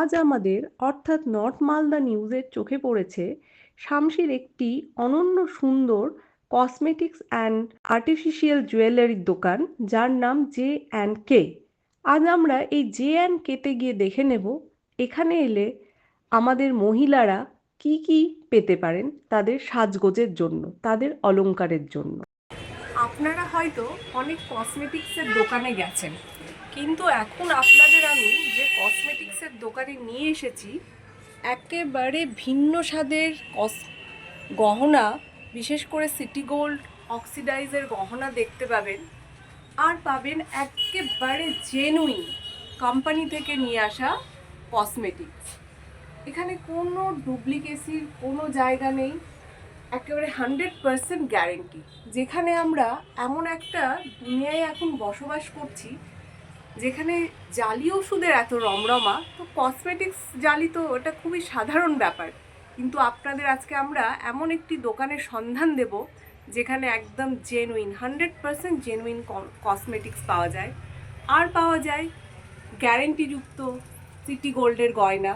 আজ আমাদের অর্থাৎ নর্থ মালদা নিউজের চোখে পড়েছে শামসির একটি অনন্য সুন্দর কসমেটিক্স অ্যান্ড আর্টিফিশিয়াল জুয়েলারির দোকান, যার নাম জে অ্যান্ড কে আজ আমরা এই জে অ্যান্ড কেতে গিয়ে দেখে নেব, এখানে এলে আমাদের মহিলারা কি কি পেতে পারেন তাদের সাজগোজের জন্য, তাদের অলঙ্কারের জন্য। আপনারা হয়তো অনেক কসমেটিক্সের দোকানে গেছেন। কিন্তু এখন আপনাদের আমি যে কসমেটিক্সের দোকানে নিয়ে এসেছি, একেবারে ভিন্ন স্বাদের কস গহনা, বিশেষ করে সিটি গোল্ড অক্সিডাইজের গহনা দেখতে পাবেন। আর পাবেন একেবারে জেনুইন কোম্পানি থেকে নিয়ে আসা কসমেটিক্স এখানে কোনো ডুপ্লিকেসির কোনো জায়গা নেই, একেবারে হান্ড্রেড পার্সেন্ট গ্যারেন্টি যেখানে আমরা এমন একটা দুনিয়ায় এখন বসবাস করছি যেখানে জালি ওষুধের এত রমরমা, তো কসমেটিক্স জালি তো ওটা খুবই সাধারণ ব্যাপার। কিন্তু আপনাদের আজকে আমরা এমন একটি দোকানের সন্ধান দেব, যেখানে একদম genuine hundred percent genuine cosmetics পাওয়া যায়। আর পাওয়া যায় গ্যারেন্টিযুক্ত সিটি গোল্ডের গয়না।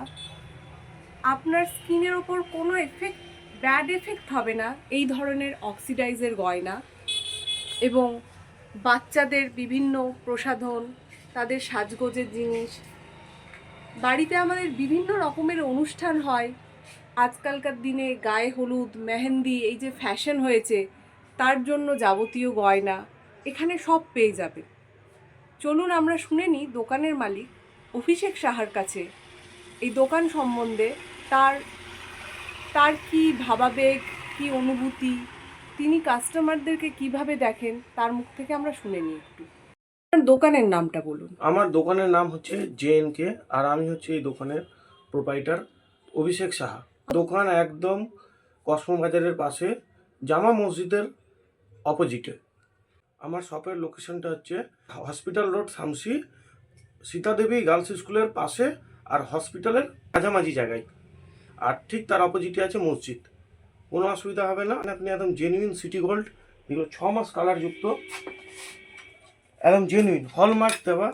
আপনার স্কিনের ওপর কোনো এফেক্ট ব্যাড এফেক্ট হবে না এই ধরনের অক্সিডাইজের গয়না। এবং বাচ্চাদের বিভিন্ন প্রসাধন তাদের সাজগোজের জিনিস। বাড়িতে আমাদের বিভিন্ন রকমের অনুষ্ঠান হয়। আজকালকার দিনে গায়ে হলুদ, মেহেন্দি, এই যে ফ্যাশন হয়েছে, তার জন্য যাবতীয় গয়না এখানে সব পেয়ে যাবে। চলুন আমরা শুনে নিই দোকানের মালিক অভিষেক সাহার কাছে। এই দোকান সম্বন্ধে তার তার কি ভাবাবেগ, কি অনুভূতি, তিনি কাস্টমারদেরকে কীভাবে দেখেন, তার মুখ থেকে আমরা শুনে নিই একটু। দোকানের নামটা বলুন। আমার দোকানের নাম হচ্ছে জে কে আর আমি হচ্ছে এই দোকানের প্রোপাইটার অভিষেক সাহা। দোকান একদম কসমো বাজারের পাশে, জামা মসজিদের অপোজিটে আমার শপের লোকেশনটা হচ্ছে hospital road Shamsi, Sitadevi girls স্কুলের পাশে আর হসপিটালের মাঝামাঝি জায়গায়। আর ঠিক তার অপোজিটে আছে মসজিদ। কোনো অসুবিধা হবে না। আপনি একদম জেনুইন সিটি গোল্ড এগুলো ছ মাস কালারযুক্ত একদম জেনুইন হলমার্ক দেওয়া।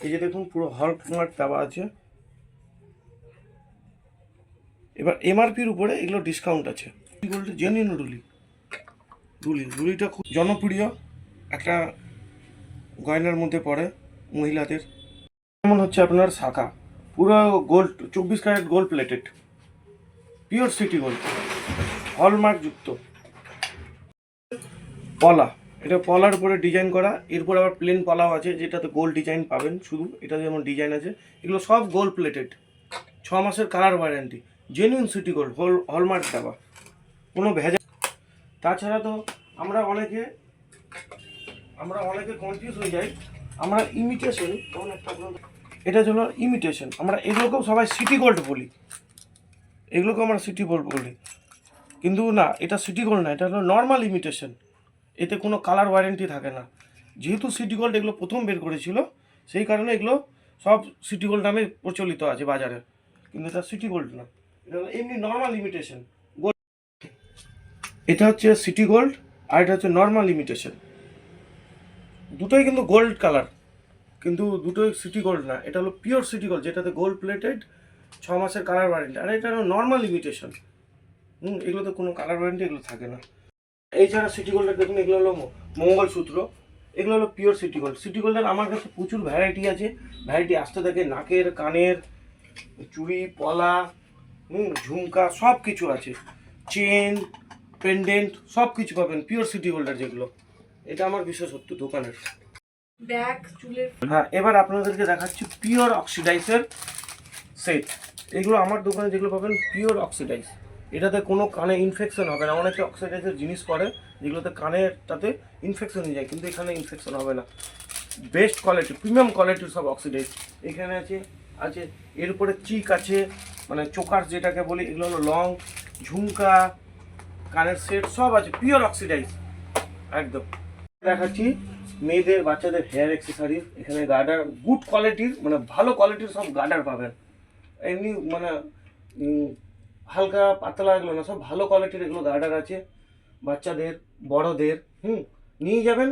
এই যে দেখুন, পুরো হলমার্ক দেওয়া আছে। এবার এমআরপির উপরে এগুলো ডিসকাউন্ট আছে। গোল্ডের জেনুইন রুলি। রুলি, রুলিটা খুব জনপ্রিয়। একটা গয়নার মধ্যে পড়ে মহিলাদের। যেমন হচ্ছে আপনার শাখা। পুরো গোল্ড চব্বিশ carat gold plated pure city gold hallmark যুক্ত। পলা। এটা পলার উপরে ডিজাইন করা, এরপর আবার প্লেন পলাও আছে, যেটাতে গোল্ড ডিজাইন পাবেন শুধু, এটা যেমন ডিজাইন আছে, এগুলো সব গোল্ড প্লেটেড ছ মাসের colour warranty genuine city gold হল হলমার্ক দেওয়া। কোনো ভেজা তাছাড়া তো আমরা অনেকে আমরা অনেকে কনফিউজ হয়ে যাই। আমরা ইমিটেশন এটা হলো ইমিটেশন আমরা এগুলোকেও সবাই সিটি গোল্ড বলি। এগুলোকে আমরা সিটি গোল্ড বলি। কিন্তু না, এটা সিটি গোল্ড না, এটা হলো নর্মাল ইমিটেশন এতে কোনো কালার ওয়ারেন্টি থাকে না। যেহেতু সিটি গোল্ড এগুলো প্রথম বের করেছিল, সেই কারণে এগুলো সব সিটি গোল্ড নামে প্রচলিত আছে বাজারে। কিন্তু এটা সিটি গোল্ড না। এটা এমনি নর্মাল লিমিটেশন গোল্ড এটা হচ্ছে সিটি গোল্ড আর এটা হচ্ছে নর্মাল লিমিটেশন দুটোই কিন্তু গোল্ড কালার কিন্তু দুটোই সিটি গোল্ড না। এটা হলো পিওর সিটি গোল্ড যেটাতে গোল্ড প্লেটেড ছ মাসের কালার ওয়ারেন্টি আর এটা হলো নর্মাল লিমিটেশন হুম, এগুলোতে কোনো কালার ওয়ারেন্টি এগুলো থাকে না। এছাড়া সিটি গোল্ডের দেখুন এগুলো হলো মঙ্গলসূত্র এগুলো হলো পিওর সিটি গোল্ড সিটি গোল্ডের আমার কাছে প্রচুর ভ্যারাইটি আছে। ভ্যারাইটি আসতে থাকে নাকের কানের চুড়ি পলা হুম ঝুমকা সব কিছু আছে। চেন পেন্ডেন্ট সব কিছু পাবেন পিওর সিটি গোল্ডের যেগুলো। এটা আমার বিশেষত্ব দোকানের। ব্যাগ চুলের হ্যাঁ এবার আপনাদেরকে দেখাচ্ছি পিওর অক্সিডাইসের সেট এগুলো আমার দোকানে যেগুলো পাবেন পিওর অক্সিডাইজ এটাতে কোনো কানে ইনফেকশন হবে না। অনেকে অক্সিডাইজের জিনিস করে, যেগুলোতে কানেরটাতে ইনফেকশন হয়ে যায়, কিন্তু এখানে ইনফেকশন হবে না। বেস্ট কোয়ালিটি প্রিমিয়াম কোয়ালিটির সব অক্সিডাইজ এখানে আছে আছে, এর উপরে চিক আছে মানে চোকার যেটাকে বলি, এগুলো হলো লং ঝুমকা, কানের সেট সব আছে পিওর অক্সিডাইজ একদম। দেখাচ্ছি মেয়েদের, বাচ্চাদের হেয়ার অ্যাক্সেসরিজ এখানে গার্ডার গুড কোয়ালিটির মানে ভালো কোয়ালিটির সব গার্ডার পাবেন। এমনি মানে হালকা পাতলা এগুলো না, সব ভালো কোয়ালিটির এগুলো গার্ডার আছে। বাচ্চাদের, বড়দের, হুম, নিয়ে যাবেন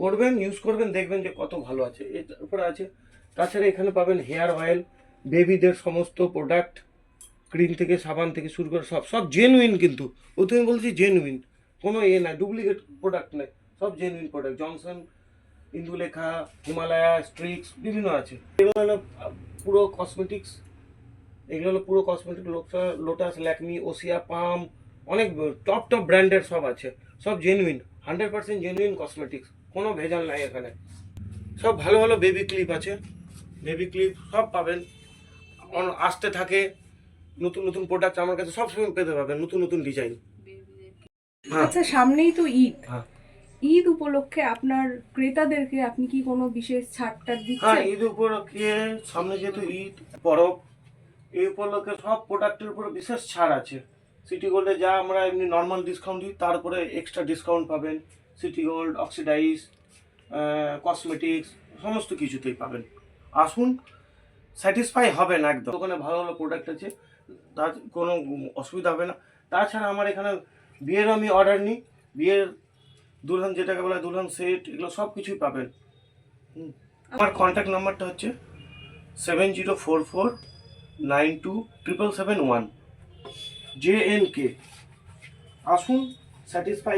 পরবেন ইউজ করবেন, দেখবেন যে কত ভালো আছে। এর উপরে আছে, তাছাড়া এখানে পাবেন হেয়ার অয়েল বেবিদের সমস্ত প্রোডাক্ট ক্রিম থেকে সাবান থেকে শুরু করে সব সব জেনুইন কিন্তু। ওতে আমি বলছি জেনুইন কোনো এ না ডুপ্লিকেট প্রোডাক্ট নেই, সব genuine product Johnson Indulekha Himalaya Streax বিভিন্ন আছে। এগুলো পুরো কসমেটিক্স এগুলো হলো পুরো কসমেটিক লোটাস ল্যাকমি ওসিয়া পাম অনেক টপ টপ ব্র্যান্ডের সব আছে। সব genuine hundred percent genuine cosmetics কোনো ভেজাল নাই এখানে। সব ভালো ভালো বেবি ক্লিপ আছে। বেবি ক্লিপ সব পাবেন। আসতে থাকে নতুন নতুন প্রোডাক্ট আমার কাছে সবসময় পেতে পাবেন নতুন নতুন ডিজাইন হ্যাঁ। আচ্ছা সামনেই তো ঈদ। হ্যাঁ। ঈদ উপলক্ষে আপনার ক্রেতাদেরকে আপনি কি কোনো বিশেষ ছাড় টাড় হ্যাঁ ঈদ উপলক্ষে সামনে যেহেতু ঈদ পরব এই উপলক্ষে সব প্রোডাক্টের উপরে বিশেষ ছাড় আছে। সিটি গোল্ডে যা আমরা এমনি নর্মাল ডিসকাউন্ট দিই তারপরে এক্সট্রা ডিসকাউন্ট পাবেন। সিটি গোল্ড অক্সিডাইজ কসমেটিক্স সমস্ত কিছুতেই পাবেন। আসুন স্যাটিসফাই হবেন একদম। ওখানে ভালো ভালো প্রোডাক্ট আছে, তার কোনো অসুবিধা হবে না। তাছাড়া আমার এখানে বিয়ের আমি অর্ডার নিই। বিয়ের দুলহান যেটাকে বলে দুলহান সেট এগুলো সব কিছুই পাবেন। আমার কন্ট্যাক্ট নাম্বারটা হচ্ছে seven zero four four nine two triple seven one J N K. আসুন স্যাটিসফাই